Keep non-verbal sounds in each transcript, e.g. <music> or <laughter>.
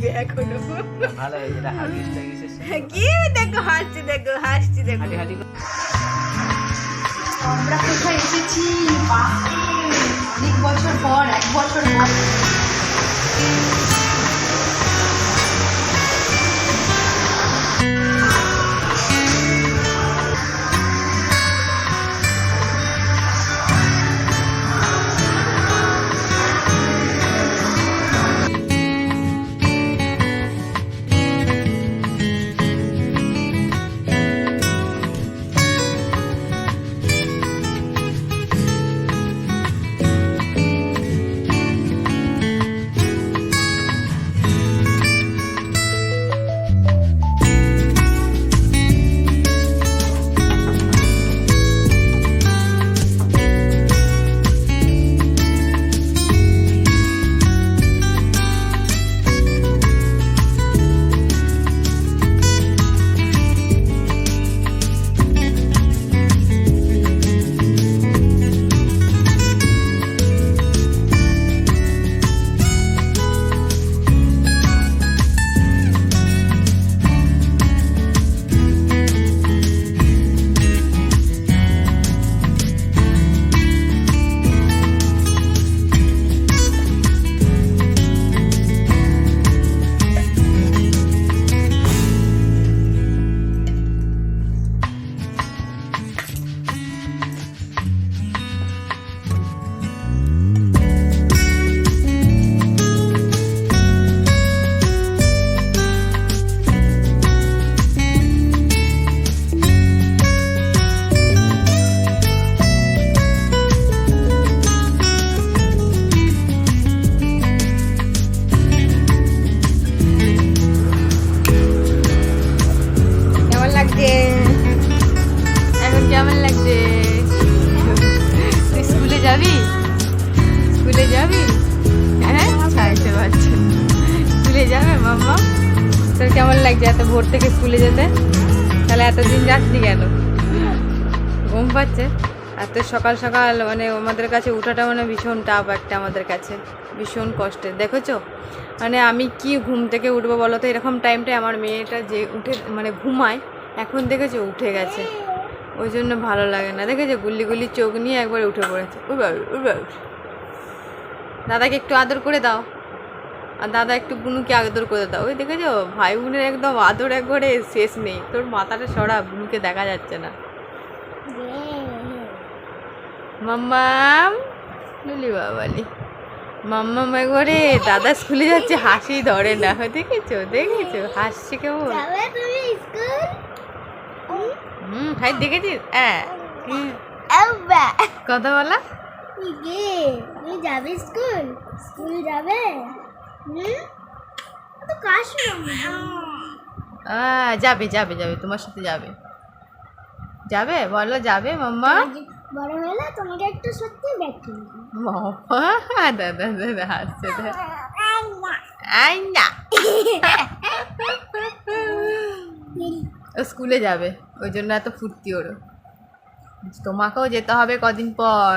হাসবে এখনও ভালো এটা হাগিস টাগিসের কি দেখো হাসছি দেখো হাসছি দেখো। আমরা কোথায় এসেছি? অনেক বছর পর এক বছর পর। সকাল সকাল মানে আমাদের কাছে উঠাটা মানে ভীষণ টাফ একটা আমাদের কাছে। ভীষণ কষ্টের দেখেছ? মানে আমি কি ঘুম থেকে উঠবো বলো তো? এরকম টাইমটায় আমার মেয়েটা যে উঠে মানে ঘুমায়, এখন দেখেছ উঠে গেছে। ওই জন্য ভালো লাগে না। দেখেছ? গুল্লি গুল্লি চোখ নিয়ে একবার উঠে পড়েছে। দাদাকে একটু আদর করে দাও। আর দাদা একটু বুনুকে আদর করে দাও। ওই দেখেছ? ভাই বোনের একদম আদর একবারে শেষ নেই। তোর মাথাটা সরা, বুনুকে দেখা যাচ্ছে না। মাম্মাম লুলি বাবালি মাম্মাম একবারে দাদা স্কুলে যাচ্ছে হাসি ধরে না। দেখেছ দেখেছ? হাসছে কেমন? হুম ভাই দেখেছিস? হ্যাঁ। কথা বলা। গে তুমি যাবে স্কুল? স্কুল যাবে? হুম? তো যাবে যাবে যাবে তোমার সাথে যাবে। যাবে? বলো যাবে মাম্মা? বড় হলে তোমাকে একটু সত্যি ব্যাগ মাম্মা দাদা দাদা হাসছে। ও স্কুলে যাবে ওই জন্য এত ফুর্তি ওর। তোমাকেও যেতে হবে কদিন পর।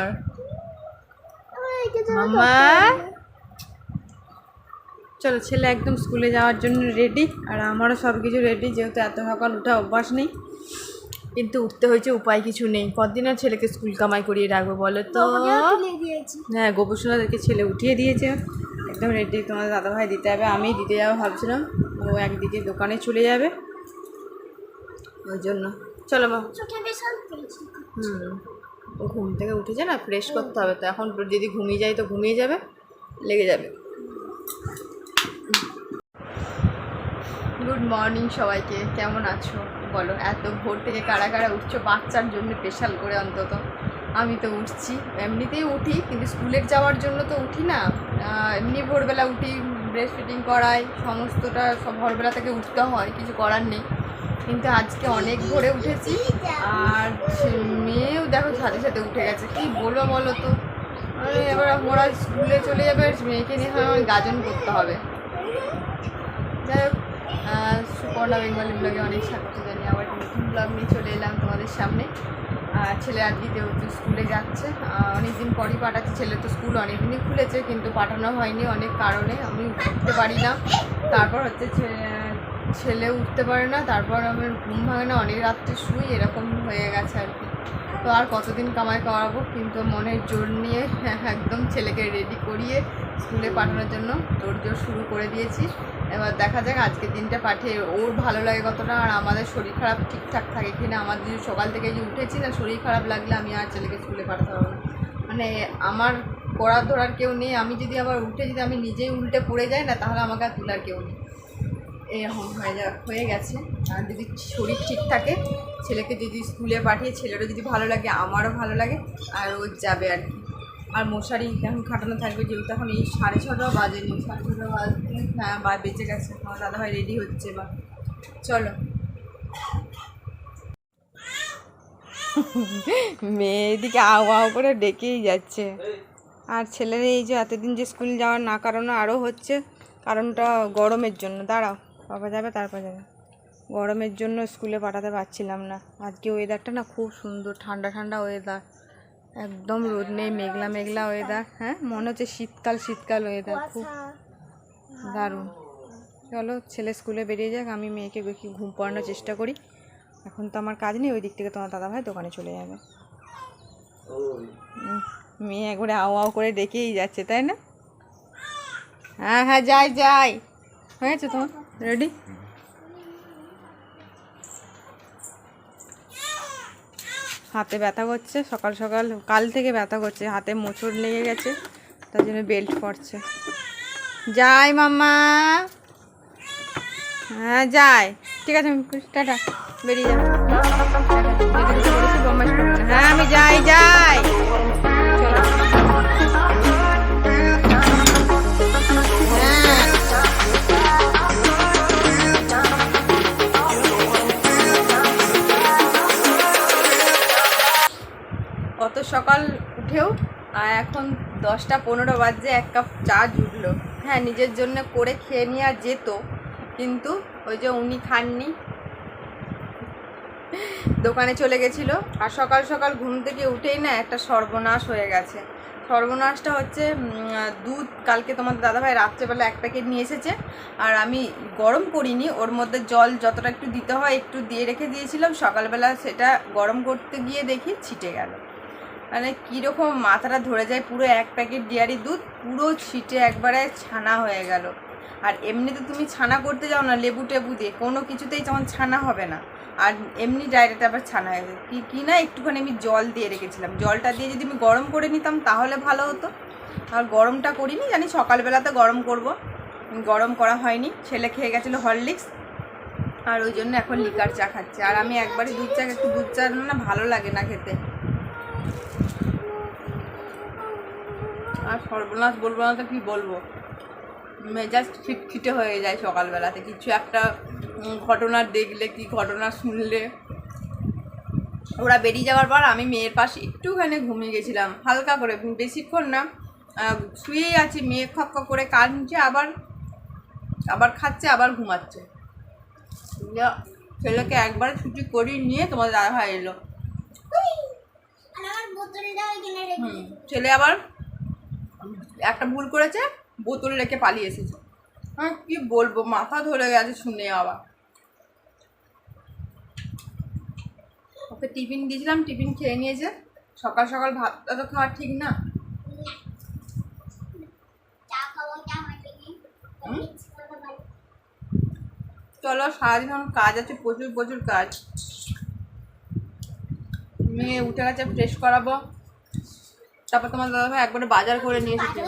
চলো ছেলে একদম স্কুলে যাওয়ার জন্য রেডি আর আমারও সব কিছু রেডি যেহেতু এত সকাল উঠা অভ্যাস নেই। কিন্তু উঠতে হয়েছে উপায় কিছু নেই। কদিন আর ছেলেকে স্কুল কামাই করিয়ে রাখব বলো তো? হ্যাঁ গোপসোনাদেরকে ছেলে উঠিয়ে দিয়েছে। একদম রেডি তোমার দাদাভাই দিতে হবে আমি দিতে যাব ভাবছিলাম। ও একদিকে দোকানে চলে যাবে। ওই জন্য। চলো মা হুম ও ঘুম থেকে উঠেছে না ফ্রেশ করতে হবে তো। এখন যদি ঘুমিয়ে যায় তো ঘুমিয়ে যাবে লেগে যাবে। গুড মর্নিং সবাইকে কেমন আছো? বলো, এত ভোর থেকে কারা কারা উঠছো বাচ্চার জন্য স্পেশাল করে অন্তত? আমি তো উঠছি। এমনিতেই উঠি, কিন্তু স্কুলে যাওয়ার জন্য তো উঠি না। এমনি ভোরবেলা উঠি ব্রেস্ট ফিটিং করাই, সমস্তটা সব ভোরবেলা থেকে উঠতে হয়, কিছু করার নেই। কিন্তু আজকে অনেক ভোরে উঠেছি, আর মেয়েও দেখো সাথে সাথে উঠে গেছে। কি বলব বলো তো? এবার ওরা স্কুলে চলে যাবে মেয়েকে নিয়ে হয় গাজন করতে হবে। যাই হোক সুপর্ণা বেঙ্গলি ব্লগে অনেক স্বাগত জানি আবার নতুন ব্লগ নিয়ে চলে এলাম তোমাদের সামনে। আর ছেলে আজকে যেহেতু স্কুলে যাচ্ছে অনেক দিন পরই পাঠাচ্ছি। ছেলে তো স্কুল অনেক দিনই খুলেছে, কিন্তু পাঠানো হয়নি অনেক কারণে। আমি উঠতে পারি না। তারপর হচ্ছে ছেলে উঠতে পারে না, তারপর আমার ঘুম ভাঙে না, অনেক রাত্রে শুই, এরকম হয়ে গেছে আর কি। তো আর কতদিন কামাই করাবো, কিন্তু মনের জোর নিয়ে একদম ছেলেকে রেডি করিয়ে স্কুলে পাঠানোর জন্য তোর শুরু করে দিয়েছি। এবার দেখা যাক, আজকের দিনটা পাঠিয়ে ওর ভালো লাগে কতটা আর আমাদের শরীর খারাপ ঠিকঠাক থাকে কিনা। আমার যদি সকাল থেকে যে উঠেছি না শরীর খারাপ লাগলে আমি আর ছেলেকে স্কুলে পাঠাতে পারব না। মানে আমার করার ধরার কেউ নেই। আমি যদি আবার উঠে যদি আমি নিজেই উল্টে পড়ে যাই না, তাহলে আমাকে আর তোলার কেউ নেই। এরকম হয়ে যা হয়ে গেছে। আর যদি শরীর ঠিক থাকে, ছেলেকে যদি স্কুলে পাঠিয়ে ছেলেরও যদি ভালো লাগে, আমারও ভালো লাগে, আর ও যাবে আর কি। আর মশারি এখন খাটানো থাকবে, যেহেতু এখন এই সাড়ে ছটা বাজেনি সাড়ে ছটা বাজতে হ্যাঁ বা বেঁচে গেছে, আমার দাদাভাই রেডি হচ্ছে, বা চলো। মেয়ে এদিকে আও আও করে ডেকেই যাচ্ছে। আর ছেলের এই যে এতদিন যে স্কুল যাওয়ার না কারণে আরও হচ্ছে, কারণটা গরমের জন্য। দাঁড়াও, বাবা যাবে, তারপর যাবে। গরমের জন্য স্কুলে পাঠাতে পারছিলাম না। আজকে ওয়েদারটা না খুব সুন্দর, ঠান্ডা ঠান্ডা ওয়েদার একদম রোদ নেই, মেঘলা মেঘলা ওয়েদার হ্যাঁ? মনে হচ্ছে শীতকাল শীতকাল ওয়েদার খুব দারুণ। চলো, ছেলে স্কুলে বেরিয়ে যাক, আমি মেয়েকে দেখি ঘুম পাড়ানোর চেষ্টা করি। এখন তো আমার কাজ নেই, ওই দিক থেকে তোমার দাদাভাই দোকানে চলে যাবে। মেয়ে একবারে আও আও করে ডেকেই যাচ্ছে, তাই না? হ্যাঁ হ্যাঁ যাই যাই। হয়েছে তোমার? রেডি হাতে ব্যথা করছে, সকাল সকাল, কাল থেকে ব্যথা করছে, হাতে মোচড় লেগে গেছে, তার জন্য বেল্ট পড়ছে যাই মাম্মা। হ্যাঁ যাই। ঠিক আছে আমি টাটা, বেরিয়ে যাব হ্যাঁ আমি যাই যাই। সকাল উঠেও এখন দশটা পনেরো বাজে, এক কাপ চা জুটলো। হ্যাঁ নিজের জন্য করে খেয়ে নেওয়া যেত, কিন্তু ওই যে উনি খাননি, দোকানে চলে গেছিল। আর সকাল সকাল ঘুম থেকে উঠেই না একটা সর্বনাশ হয়ে গেছে। সর্বনাশটা হচ্ছে দুধ কালকে তোমাদের দাদাভাই রাত্রেবেলা এক প্যাকেট নিয়ে এসেছে, আর আমি গরম করিনি, ওর মধ্যে জল যতটা একটু দিতে হয় একটু দিয়ে রেখে দিয়েছিলাম, সকালবেলা সেটা গরম করতে গিয়ে দেখি ছিটে গেল। মানে কীরকম মাথাটা ধরে যায়, পুরো এক প্যাকেট ডিয়ারি দুধ, পুরো ছিটে একবারে ছানা হয়ে গেল। আর এমনিতে তুমি ছানা করতে যাও না, লেবু টেবু দিয়ে, কোনো কিছুতেই যেমন ছানা হবে না। আর এমনি ডাইরেক্ট আবার ছানা হয়ে যায়। কি কি না একটুখানি আমি জল দিয়ে রেখেছিলাম। জলটা দিয়ে যদি আমি গরম করে নিতাম, তাহলে ভালো হতো। আর গরমটা করিনি, জানি সকালবেলাতে গরম করব। গরম করা হয়নি, ছেলে খেয়ে গেছিল হরলিক্স। আর ওই জন্য এখন লিকার চা খাচ্ছে। আর আমি একবারই দুধ চা, একটু দুধ চা না ভালো লাগে না খেতে। আর সর্বনাশ বলব না তো কী বলব? মেজাজ খিটখিটে হয়ে যায় সকালবেলাতে। কিছু একটা ঘটনা দেখলে কি ঘটনা শুনলে। ওরা বেরিয়ে যাওয়ার পর আমি মেয়ের পাশে একটুখানি ঘুমিয়ে গেছিলাম। হালকা করে বেশিক্ষণ না। শুয়েই আছি মেয়ে খক খক করে কাঁদছে আবার আবার খাচ্ছে আবার ঘুমাচ্ছে। ছেলেকে একবার ছুটি করিয়ে নিয়ে তোমার দাদা ভাই এলো ছেলে আবার একটা ভুল করেছে বোতল রেখে পালিয়ে এসেছে। হ্যাঁ কি বলব মাথা ধরে গেছে শুনে আবার। ওকে টিফিন দিয়েছিলাম টিফিন খেয়ে নিয়েছে। সকাল সকাল ভাতটা তো খাওয়া ঠিক না? চলো সারাদিন আমার কাজ আছে প্রচুর প্রচুর কাজ। মেয়ে উঠে গেছে ফ্রেশ করাবো। তারপর তোমার দাদা ভাই একবারে বাজার করে নিয়ে এসেছে।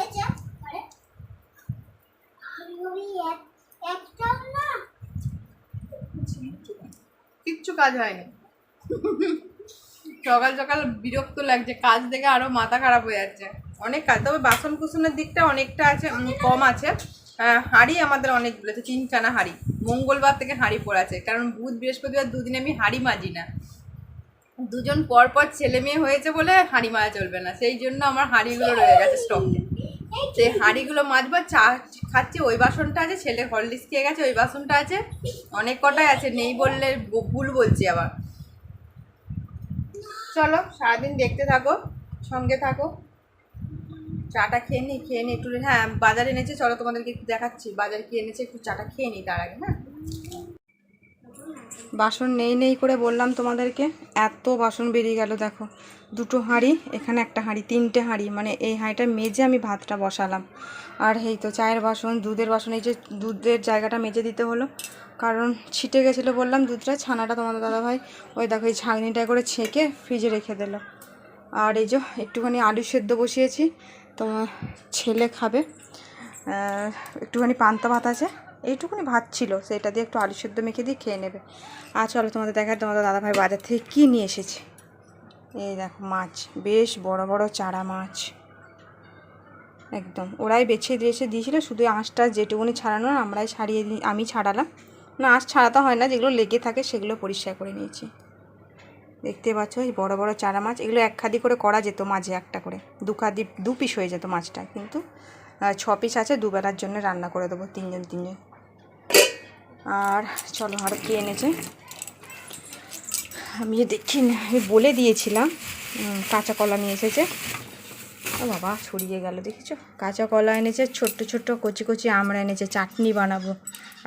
কিচ্ছু কাজ হয়নি। সকাল সকাল বিরক্ত লাগছে কাজ দেখে আরও মাথা খারাপ হয়ে যাচ্ছে। অনেক কাজ তবে বাসন কুসনের দিকটা অনেকটা আছে কম আছে। হাঁড়ি আমাদের অনেকগুলো আছে তিনখানা হাঁড়ি। মঙ্গলবার থেকে হাঁড়ি পড়াছে কারণ বুধ বৃহস্পতিবার দুদিন আমি হাঁড়ি মাজি না। দুজন পর পর ছেলে মেয়ে হয়েছে বলে হাঁড়ি মারা চলবে না। সেই জন্য আমার হাঁড়িগুলো রয়ে গেছে স্টকে সেই হাঁড়িগুলো মাজবো, চা খাচ্ছি, ওই বাসনটা আছে ছেলে হরলিক্স খেয়ে গেছে, ওই বাসনটা আছে। অনেক কটাই আছে, নেই বললে ভুল বলছি আবার। চলো, সারাদিন দেখতে থাকো, সঙ্গে থাকো। চাটা খেয়ে নিই খেয়ে নিই একটু হ্যাঁ বাজারে এনেছে, চলো তোমাদেরকে একটু দেখাচ্ছি। বাজারে কি এনেছে, একটু চাটা খেয়ে নিই তার আগে হ্যাঁ? বাসন নেই নেই করে বললাম তোমাদেরকে, এত বাসন বেরিয়ে গেল দেখো। দুটো হাঁড়ি, এখানে একটা হাঁড়ি, তিনটে হাঁড়ি মানে এই হাঁড়িটা মেজে আমি ভাতটা বসালাম। আর এই তো চায়ের বাসন, দুধের বাসন, এই যে দুধের জায়গাটা মেজে দিতে হলো, কারণ ছিটে গেছিল বললাম দুধটা, ছানাটা তোমাদের দাদাভাই ওই দেখো এই ছাগনিটা করে ছেঁকে ফ্রিজে রেখে দিল। আর এই যে একটুখানি আলু সেদ্ধ বসিয়েছি, তোমার ছেলে খাবে একটুখানি পান্তা ভাত আছে এইটুকুনি ভাত ছিল, সেটা দিয়ে একটু আলু সেদ্ধ মেখে দিয়ে খেয়ে নেবে। আর চলো তোমাদের দেখায় তোমাদের দাদাভাই বাজার থেকে কী নিয়ে এসেছে। এই দেখো মাছ, বেশ বড় বড় চারা মাছ। একদম, ওরাই বেছে দিয়েছে দিয়েছিল, শুধু আঁশটা যেটুকুনি ছাড়ানো, আমরাই ছাড়িয়ে দিই, আমি ছাড়ালাম। না, আঁশ ছাড়াতে হয় না, যেগুলো লেগে থাকে সেগুলো পরিষ্কার করে নিয়েছি। দেখতে পাচ্ছ, এই বড় বড় চারা মাছ, এগুলো এক খাদি করে করা যেত মাঝে একটা করে। দু খাদি দু পিস হয়ে যেত মাছটা, কিন্তু ছ পিস আছে, দুবেলার জন্য রান্না করে দেবো, তিনজন তিনজন। আর চলো আর কে এনেছে? আমি দেখি আমি বলে দিয়েছিলাম কাঁচা কলা নিয়ে এসেছে। ও বাবা, ছড়িয়ে গেল, দেখেছ? কাঁচা কলা এনেছে, ছোট্ট ছোট্ট কচি কচি আমড়া এনেছে, চাটনি বানাবো।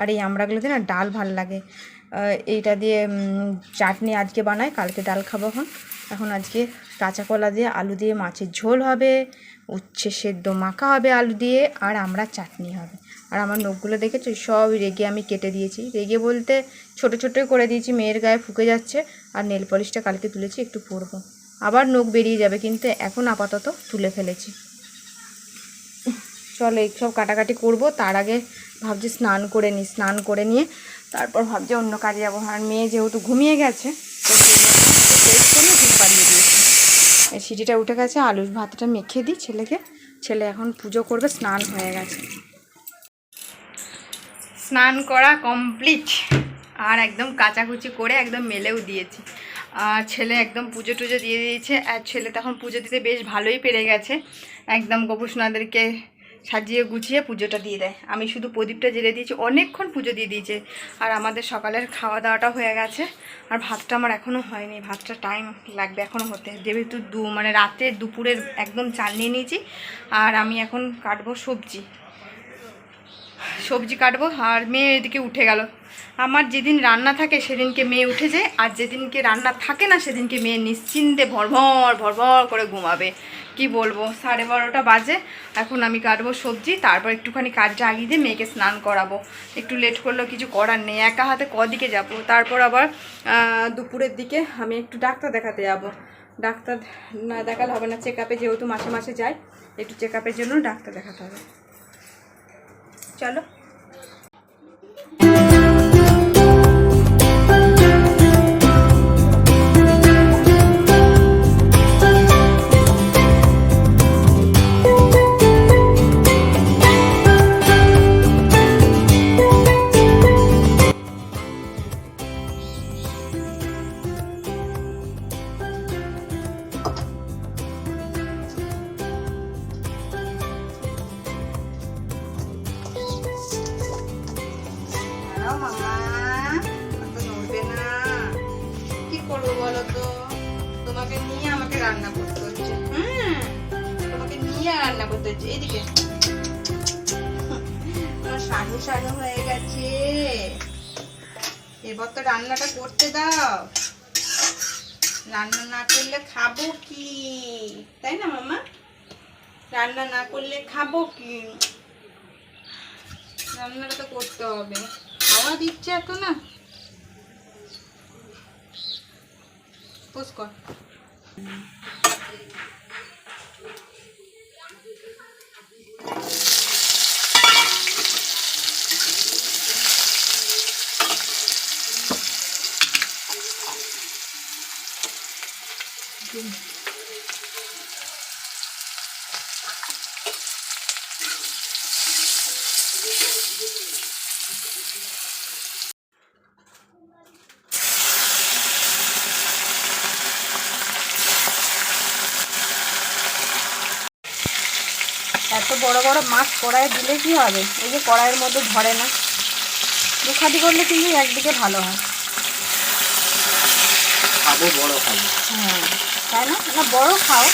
আর এই আমড়াগুলোতে না ডাল ভালো লাগে। এইটা দিয়ে চাটনি আজকে বানাই, কালকে ডাল খাব এখন। এখন আজকে কাঁচা কলা দিয়ে আলু দিয়ে মাছের ঝোল হবে, উচ্ছে সেদ্ধ মাখা হবে আলু দিয়ে, আর আমরা চাটনি হবে। আর আমার নখগুলো দেখেছ? সব রেগে আমি কেটে দিয়েছি। রেগে বলতে ছোট ছোটোই করে দিয়েছি, মেয়ের গায়ে ফুকে যাচ্ছে আর নেল পলিশটা কালকে তুলেছি, একটু পরবো। আবার নখ বেরিয়ে যাবে কিন্তু এখন আপাতত তুলে ফেলেছি। চলো এইসব কাটাকাটি করব, তার আগে ভাবছি স্নান করে নিই, স্নান করে নিয়ে তারপর ভাবছি অন্য কাজে যাব। আর মেয়ে যেহেতু ঘুমিয়ে গেছে দিয়েছি। সিটিটা উঠে গেছে, আলুর ভাতটা মেখে দিই ছেলেকে। ছেলে এখন পুজো করবে, স্নান হয়ে গেছে। স্নান করা কমপ্লিট আর একদম কাচাকুচি করে একদম মেলেও দিয়েছি। আর ছেলে একদম পুজো টুজো দিয়ে দিয়েছে। আর ছেলে তখন পুজো দিতে বেশ ভালোই পেরে গেছে। একদম গোপুসোনাদেরকে সাজিয়ে গুছিয়ে পুজোটা দিয়ে দেয়। আমি শুধু প্রদীপটা জেলে দিয়েছি, অনেকক্ষণ পুজো দিয়ে দিয়েছে। আর আমাদের সকালের খাওয়া দাওয়াটা হয়ে গেছে। আর ভাতটা আমার এখনও হয়নি। ভাতটা টাইম লাগবে এখনও হতে। যেহেতু দু মানে রাতে দুপুরের একদম চাল নিয়ে নিয়েছি। আর আমি এখন কাটবো সবজি। সবজি কাটবো আর মেয়ে এদিকে উঠে গেল। আমার যেদিন রান্না থাকে সেদিনকে মেয়ে উঠে যায়, আর যেদিনকে রান্না থাকে না সেদিনকে মেয়ে নিশ্চিন্তে ভরভর ভরভর করে ঘুমাবে। কি বলব? সাড়ে বারোটা বাজে, এখন আমি কাটবো সবজি, তারপর একটুখানি কাজটা আগিয়ে দিয়ে মেয়েকে স্নান করাবো। একটু লেট করলেও কিছু করার নেই, একা হাতে কদিকে যাব? তারপর আবার দুপুরের দিকে আমি একটু ডাক্তার দেখাতে যাব। ডাক্তার না দেখালে হবে না চেক আপে যেহেতু মাসে মাসে যাই, একটু চেক আপের জন্য ডাক্তার দেখাতে হবে। চলো সাজু হয়ে গেছে। এবার তো রান্নাটা করতে দাও। রান্না না করলে খাব কি? তাই না, মামা? রান্না না করলে খাব কি? রান্নাটা তো করতে হবে। খাওয়া দিচ্ছে এত না? কর এত বড় বড় মাছ কড়াইয়ে দিলে কি হবে? এই যে কড়াইয়ের মধ্যে ধরে না। দুখাদি করলে কিন্তু একদিকে ভালো হয়। খাব বড় খাব। হ্যাঁ তাই না? না বড় খাও।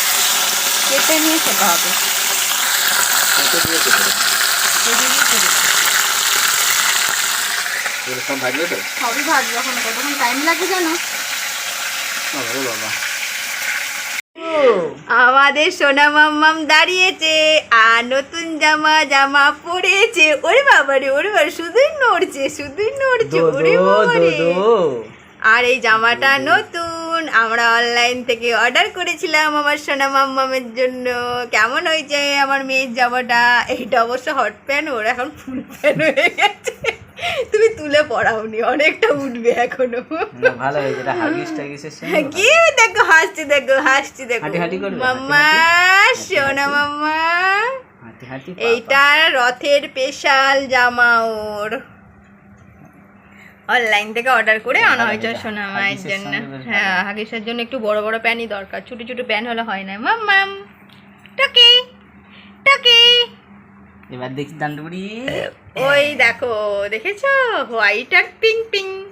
কেটে নিয়ে খেতে হবে। দিয়ে। কেটে দিয়ে। ভাজবে তো? সবই ভাজবো এখন। কতক্ষণ টাইম লাগবে জানো? বাবা। আমাদের সোনা মাম্মাম দাঁড়িয়েছে আর নতুন জামা জামা পরেছে। ওরে বাবা রে ওরে বাবা শুধুই নড়ছে শুধুই নড়ছে ওরে বাবা আর এই জামাটা নতুন আমরা অনলাইন থেকে অর্ডার করেছিলাম আমার সোনা মাম্মামের জন্য। কেমন হয়েছে আমার মেয়ের জামাটা? এইটা অবশ্য হট প্যান্ট ওর এখন ফুল প্যান্ট হয়ে গেছে। তুমি তুলে পড়াওনি অনেকটা উঠবে এখনও। ভালো হয়েছে এটা হাগিস টাগিসের সঙ্গে কি দেখো হাসছি দেখো হাসছি দেখো। হাঁটি হাঁটি করবে, মাম্মা সোনা মাম্মা। হাঁটি হাঁটি এইটা রথের স্পেশাল জামা ওর। অনলাইন থেকে অর্ডার করে হ্যাঁ, আনা হয়েছে। সোনা মায়ের জন্য। হ্যাঁ হাগিসের জন্য একটু বড় বড় প্যানই দরকার ছোট ছোট প্যান হলে হয় না। মাম্মাম টকি। এবার দেখি দান্ডুরি ওই দেখো দেখেছ? হোয়াইট আর pink pink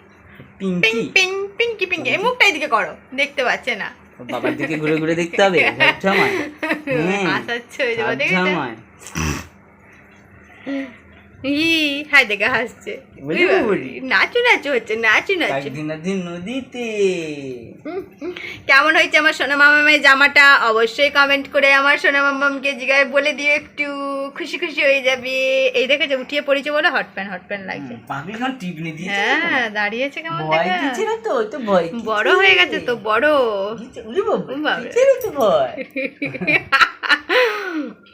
pink Pinky pink Pinky এই মুখটা এদিকে করো দেখতে পাচ্ছে না। বাবার দিকে ঘুরে ঘুরে দেখতে হবে ঝাপঝামায় <laughs> হুম, হাসাচ্ছে ওই দেখেছ। <laughs> ই হাই দেখে হাসছে। নাচু নাচু হচ্ছে নাচু নাচু। নদীতে। কেমন হয়েছে আমার সোনা মামামের জামাটা? অবশ্যই কমেন্ট করে আমার সোনা মামামকে জিগায় বলে দিও একটু। খুশি খুশি হয়ে যাবে। এই দেখেছে উঠিয়ে পড়েছে বলে হট প্যান হট প্যান লাগছে। হ্যাঁ দাঁড়িয়েছে কেমন দেখা। তো? বড় হয়ে গেছে তো বড়। <laughs>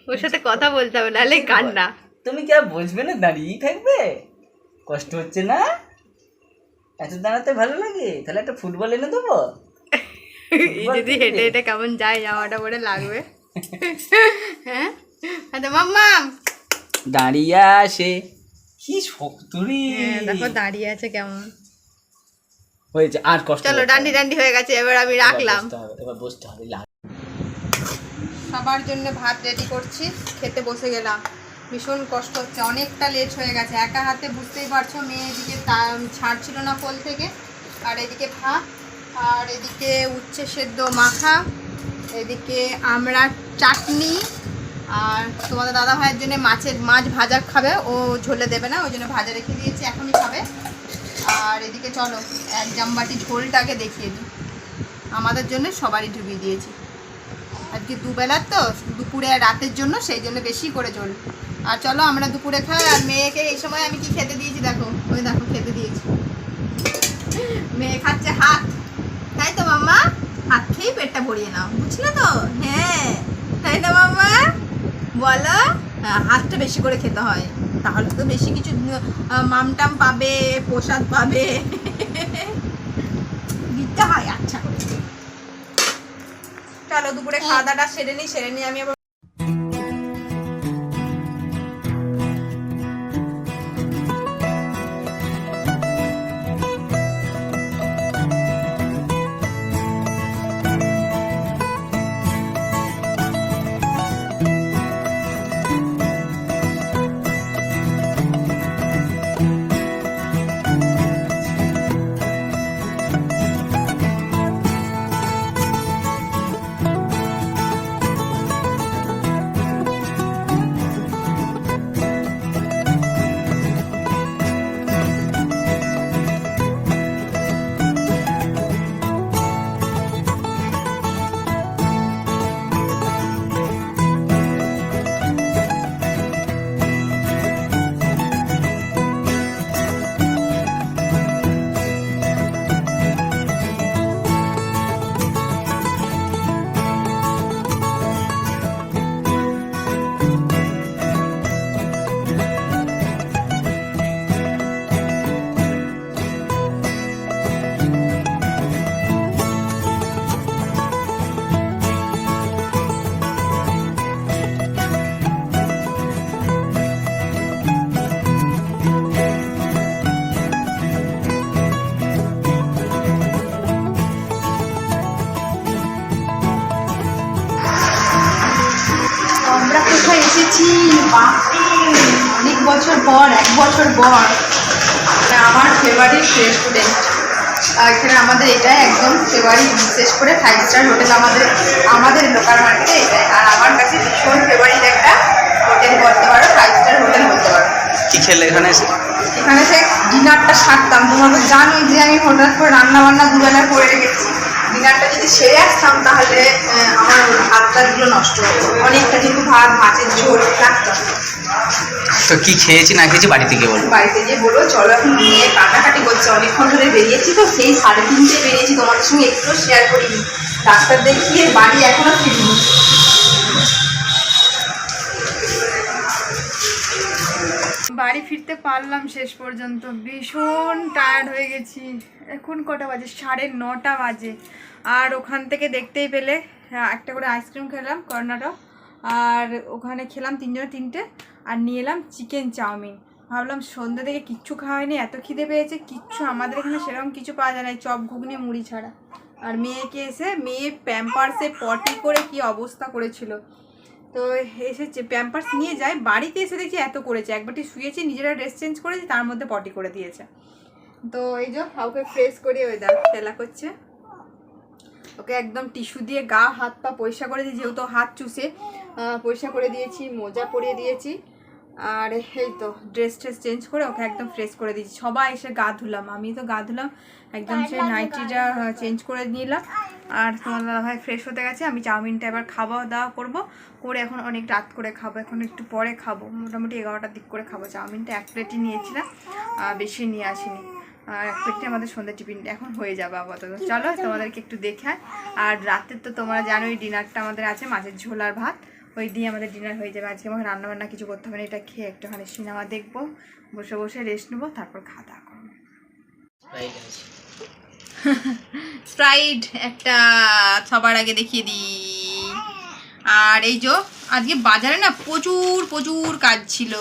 ওর সাথে কথা বলতে হবে নাহলে কান্না। তুমি কি আর বসবে না? দাঁড়িয়েই থাকবে। কষ্ট হচ্ছে না? এত দাঁড়াতে ভালো লাগে? তাহলে একটা ফুটবল এনে দেবো। যদি হেঁটে হেঁটে কেমন যায়? জামাটা পরে লাগবে। হ্যাঁ? আচ্ছা দাঁড়িয়ে আসে। কি শক্তরি হ্যাঁ, দেখো দাঁড়িয়ে আছে কেমন। হয়েছে আর কষ্ট চলো ডান্ডি। ডান্ডি হয়ে গেছে এবার আমি রাখলাম। এবার বসতে হবে সবার জন্য ভাত রেডি করছি খেতে বসে গেলাম। ভীষণ কষ্ট হচ্ছে, অনেকটা লেট হয়ে গেছে। একা হাতে বুঝতেই পারছ, মেয়ে এদিকে ছাড়ছিল না কোল থেকে, আর এদিকে ভাত, আর এদিকে উচ্ছে সেদ্ধ মাখা, এদিকে আমরা চাটনি, আর তোমাদের দাদা ভাইয়ের জন্য মাছের মাছ ভাজা খাবে, ও ঝোলে দেবে না, ওই জন্য ভাজা রেখে দিয়েছি, এখনই খাবে। আর এদিকে চলো, এক জামবাটি ঝোলটাকে দেখিয়ে দিই। আমাদের জন্য সবারই ঢুকিয়ে দিয়েছি। আজকে দুবেলার তো, দুপুরে রাতের জন্য, সেই জন্য বেশি করে চল আর চলো আমরা দুপুরে খাই, আর মেয়েকে এই সময় আমি কি খেতে দিয়েছি দেখো? ওই দেখো, খেতে দিয়েছি। মেয়ে খাচ্ছে হাত। তাই তো মাম্মা? হাত খেয়ে পেটটা ভরিয়ে নাও, বুঝলে তো? হ্যাঁ। তাই না মাম্মা? বলো হাতটা বেশি করে খেতে হয়। তাহলে তো বেশি কিছু মামটাম পাবে, প্রসাদ পাবে। দিতে হয় আচ্ছা। করে চলো দুপুরে খাওয়া দাওয়াটা সেরে নিই সেরে নিই আমি পর এক বছর পর এটা আমার ফেভারিট রেস্টুরেন্ট আর এখানে আমাদের এটা একদম ফেভারিট বিশেষ করে ফাইভ স্টার হোটেল আমাদের আমাদের লোকাল মার্কেটে এটাই। আর আমার কাছে ভীষণ ফেভারিট একটা হোটেল করতে পারো ফাইভ স্টার হোটেল করতে পারো। কি খেলে এখানে এসে? এখানে সে ডিনারটা সারতাম। তোমরা তো জানোই যে আমি হঠাৎ করে রান্না বান্না দুবেলা করে রেখেছি। ডিনারটা যদি সেরে আসতাম তাহলে আমার ভাতটা গুলো নষ্ট হতো অনেকটা কিন্তু ভাত মাছের ঝোল রাখতাম। তো কি খেয়েছি না খেয়েছি বাড়িতে থেকে বলব বাড়িতে গিয়ে বলব চলো এখন নিয়ে কাটাকাটি করছে। অনেকক্ষণ ধরে বেরিয়েছি তো সেই সাড়ে তিনটে বেরিয়েছি। তোমাদের সঙ্গে একটু শেয়ার করিনি। ডাক্তার দেখিয়ে বাড়ি এখনও ফিরিনি। বাড়ি ফিরতে পারলাম শেষ পর্যন্ত। ভীষণ টায়ার্ড হয়ে গেছি। এখন কটা বাজে? সাড়ে নটা বাজে। আর ওখান থেকে দেখতেই পেলে হ্যাঁ, একটা করে আইসক্রিম খেলাম কর্নাটক আর ওখানে খেলাম তিনজনে তিনটে আর নিয়ে এলাম চিকেন চাউমিন। ভাবলাম সন্ধ্যা থেকে কিচ্ছু খাওয়া হয়নি এত খিদে পেয়েছে কিচ্ছু আমাদের এখানে সেরকম কিছু পাওয়া যায় না চপ ঘুগনি মুড়ি ছাড়া। আর মেয়েকে এসে মেয়ে প্যাম্পার্সে পটি করে কি অবস্থা করেছিল। তো এসেছে প্যাম্পার্স নিয়ে যায় বাড়িতে এসে দেখছি এত করেছে একবারটি শুয়েছি নিজেরা ড্রেস চেঞ্জ করেছি তার মধ্যে পটি করে দিয়েছে। তো এই যে কাউকে ফ্রেশ করে ওই দেখ খেলা করছে। ওকে একদম টিস্যু দিয়ে গা হাত পা পরিষ্কার করে দিয়েছি যেহেতু হাত চুষে পরিষ্কার করে দিয়েছি মোজা পরিয়ে দিয়েছি। আর এই তো ড্রেস ট্রেস চেঞ্জ করে ওকে একদম ফ্রেশ করে দিয়েছি। সবাই এসে গা ধুলাম আমি তো গা ধুলাম একদম সেই নাইটিটা চেঞ্জ করে নিলাম। আর তোমার দাদা ভাই ফ্রেশ হতে গেছে আমি চাউমিনটা এবার খাওয়া দাওয়া করব করে এখন অনেক রাত করে খাব এখন একটু পরে খাব। মোটামুটি এগারোটার দিক করে খাব। চাউমিনটা এক প্লেটই নিয়েছিলাম আর বেশি নিয়ে আসিনি। আর এক আমাদের সন্ধ্যে টিফিন এখন হয়ে যাবে আপাতত। চলো তোমাদেরকে একটু দেখায় আর রাতের তো তোমরা জানোই ডিনারটা আমাদের আছে মাছের ঝোল আর ভাত। ওই দিয়ে আমাদের ডিনার হয়ে যাবে। আজকে আমাকে রান্না বান্না কিছু করতে হবে না এটা খেয়ে একটুখানি সিনেমা দেখব বসে বসে রেস্ট নেব তারপর খাওয়া দাওয়া করব। <laughs> স্প্রাইট একটা সবার আগে দেখিয়ে দিই। আর এই যে আজকে বাজারে না প্রচুর প্রচুর কাজ ছিল।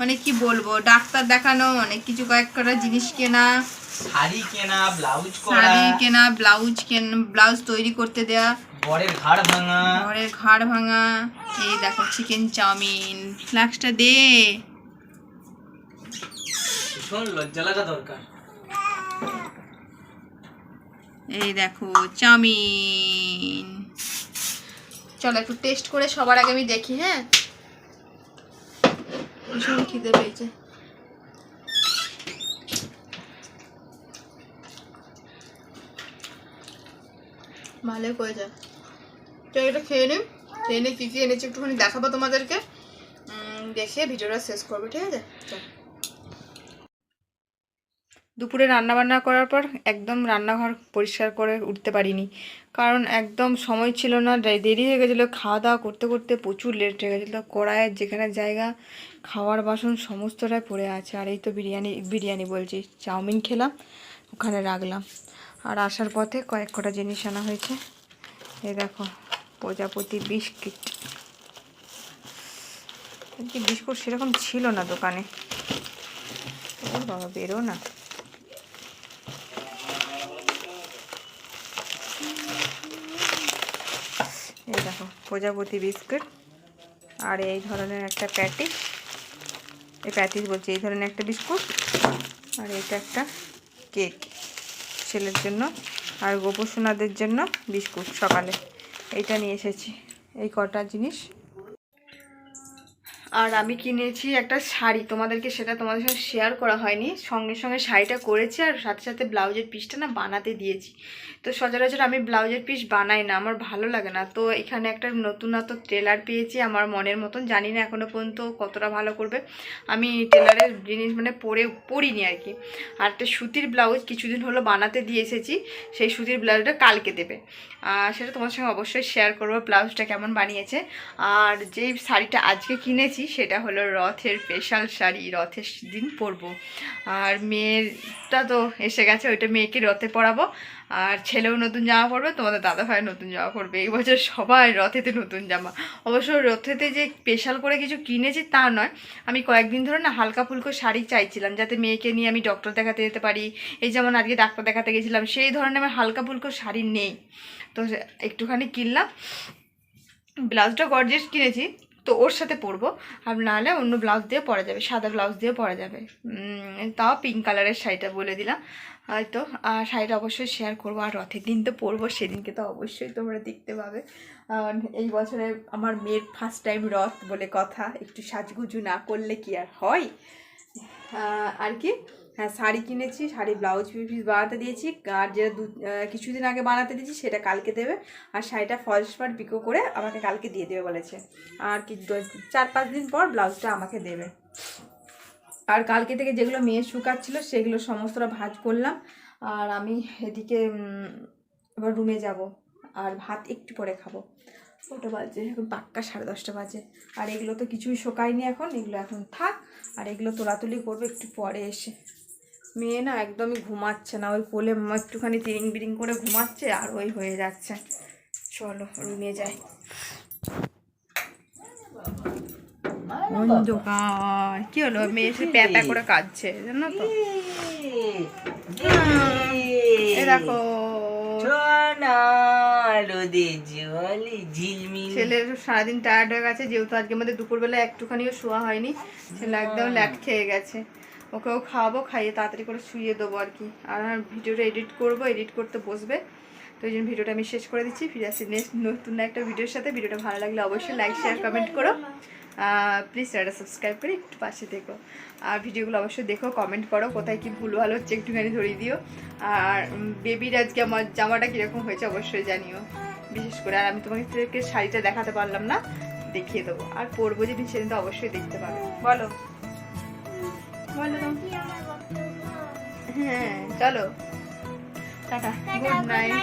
মানে কি বলব ডাক্তার দেখানো অনেক কিছু কয়েক কটা জিনিস কেনা। শাড়ি কেনা ব্লাউজ করা। শাড়ি কেনা ব্লাউজ কেন ব্লাউজ তৈরি করতে দেয়া। বরের ঘাড় ভাঙা। ঘরের ঘাড় ভাঙা। এই দেখো চিকেন চাউমিন। ফ্লাক্সটা দে। ভীষণ লজ্জা লাগা দরকার। এই দেখো চাউমিন। চলো একটু টেস্ট করে সবার আগে আমি দেখি হ্যাঁ? ভীষণ খিদে পেয়েছে ভালোই করেছে তো এটা খেয়ে নিই খেয়ে নিয়ে কী কী এনেছি একটুখানি দেখাবো তোমাদেরকে. দেখে ভিডিওটা শেষ করবে, ঠিক আছে চল দুপুরে রান্না বান্না করার পর একদম রান্নাঘর পরিষ্কার করে উঠতে পারিনি। কারণ একদম সময় ছিল না দেরি হয়ে গেছিল। খাওয়া দাওয়া করতে করতে প্রচুর লেট হয়ে গেছিল। কড়াইয়ের যেখানে জায়গা খাওয়ার বাসন সমস্তটাই পড়ে আছে। আর এই তো বিরিয়ানি বিরিয়ানি বলছি। চাউমিন খেলাম, ওখানে রাখলাম। আর আসার পথে কয়েক কটা জিনিস আনা হয়েছে। এই দেখো, প্রজাপতি বিস্কিট। বিস্কুট সেরকম ছিল না দোকানে। বাবা বেরো না প্রজাপতি বিস্কুট আর এই ধরনের একটা প্যাটি এই প্যাটিস বলছি, এই ধরনের একটা বিস্কুট আর এটা একটা কেক। ছেলের জন্য আর গোপসোনাদের জন্য বিস্কুট সকালে। এইটা নিয়ে এসেছি। এই কটা জিনিস আর আমি কিনেছি একটা শাড়ি। তোমাদেরকে সেটা তোমাদের সঙ্গে শেয়ার করা হয়নি। সঙ্গে সঙ্গে শাড়িটা করেছি আর সাথে সাথে ব্লাউজের পিসটা না বানাতে দিয়েছি। তো সচরাচর আমি ব্লাউজের পিস বানাই না, আমার ভালো লাগে না। তো এখানে একটা নতুনত্ব টেলার পেয়েছি আমার মনের মতন। জানি না এখনও পর্যন্ত কতটা ভালো করবে। আমি টেলারের জিনিস মানে পরে, পরিনি আর কি। আর একটা সুতির ব্লাউজ কিছুদিন হলো বানাতে দিয়ে এসেছি। সেই সুতির ব্লাউজটা কালকে দেবে। সেটা তোমার সঙ্গে অবশ্যই শেয়ার করব ব্লাউজটা কেমন বানিয়েছে। আর যেই শাড়িটা আজকে কিনেছি সেটা হলো রথের স্পেশাল শাড়ি, রথের দিন পরবো। আর মেয়েরটা তো এসে গেছে, ওইটা মেয়েকে রথে পরাবো। আর ছেলেও নতুন জামা পরবে, তোমাদের দাদা ভাই নতুন জামা পরবে। এই বছর সবাই রথেতে নতুন জামা। অবশ্য রথেতে যে স্পেশাল করে কিছু কিনেছি তা নয়। আমি কয়েকদিন ধরে না হালকা ফুলকো শাড়ি চাইছিলাম, যাতে মেয়েকে নিয়ে আমি ডক্টর দেখাতে যেতে পারি। এই যেমন আজকে ডাক্তার দেখাতে গেছিলাম, সেই ধরনের আমার হালকা ফুলকো শাড়ি নেই। তো একটুখানি কিনলাম। ব্লাউজটা গর্জেস কিনেছি। তো ওর সাথে পরবো। আর নাহলে অন্য ব্লাউজ দিয়ে পরা যাবে, সাদা ব্লাউজ দিয়ে পরা যাবে। তাও পিঙ্ক কালারের শাড়িটা বলে দিলাম। হয়তো, আর শাড়িটা অবশ্যই শেয়ার করব। আর রথের দিন তো পরবো, সেদিনকে তো অবশ্যই তোমরা দেখতে পাবে। এই বছরে আমার মেয়ের ফার্স্ট টাইম রথ বলে কথা, একটু সাজগুজু না করলে কি আর হয়? আর কি? হ্যাঁ শাড়ি কিনেছি, শাড়ি ব্লাউজ পিস বানাতে দিয়েছি। আর যেটা দু কিছুদিন আগে বানাতে দিয়েছি, সেটা কালকে দেবে। আর শাড়িটা ফলস পাট পিকো করে আমাকে কালকে দিয়ে দেবে বলেছে। আর কি চার, পাঁচ দিন পর ব্লাউজটা আমাকে দেবে। আর কালকে থেকে যেগুলো মেয়ে শুকাচ্ছিল, সেগুলো সমস্তটা ভাজ করলাম। আর আমি এদিকে এবার রুমে যাব। আর ভাত একটু পরে খাব। ওটা বাজে? এখন পাক্কা সাড়ে দশটা বাজে। আর এগুলো তো কিছুই শোকায়নি এখন। এগুলো এখন থাক। আর এগুলো তোলাতুলি করব একটু পরে এসে। মেয়ে না একদমই ঘুমাচ্ছে না ওই কোলে একটুখানি তিরিং বিরিং করে ঘুমাচ্ছে আর ওই হয়ে যাচ্ছে। চলো রুমে যাই। অন্ধকার। কি হলো? মেয়ে এসে প্যাপা করে কাঁদছে জানো তো? এ দেখো। ছেলের সারাদিন টায়ার্ড হয়ে গেছে যেহেতু আজকে আমাদের দুপুরবেলা একটুখানিও শোয়া হয়নি ছেলে একদম ল্যাট খেয়ে গেছে। ওকেও খাওয়াবো, খাইয়ে তাড়াতাড়ি করে শুইয়ে দেবো আর কি। আর আমার ভিডিওটা এডিট করব এডিট করতে বসবে। তো এই জন্য ভিডিওটা আমি শেষ করে দিচ্ছি, ফিরে আসছি নেক্সট নতুন একটা ভিডিওর সাথে। ভিডিওটা ভালো লাগলে অবশ্যই লাইক শেয়ার কমেন্ট করো। প্লিজ চ্যানেলটা সাবস্ক্রাইব করে একটু পাশে দেখো আর ভিডিওগুলো অবশ্যই দেখো কমেন্ট করো, কোথায় কি ভুল ভালো হচ্ছে একটুখানি ধরিয়ে দিও। আর বেবির আজকে আমার জামাটা কীরকম হয়েছে অবশ্যই জানিও। বিশেষ করে, আর আমি তোমাকে শাড়িটা দেখাতে পারলাম না, দেখিয়ে দেবো। আর পরবো যেদিন সেদিন তো অবশ্যই দেখতে পাবে। বলো। হ্যাঁ চলো। Ta-ta good night.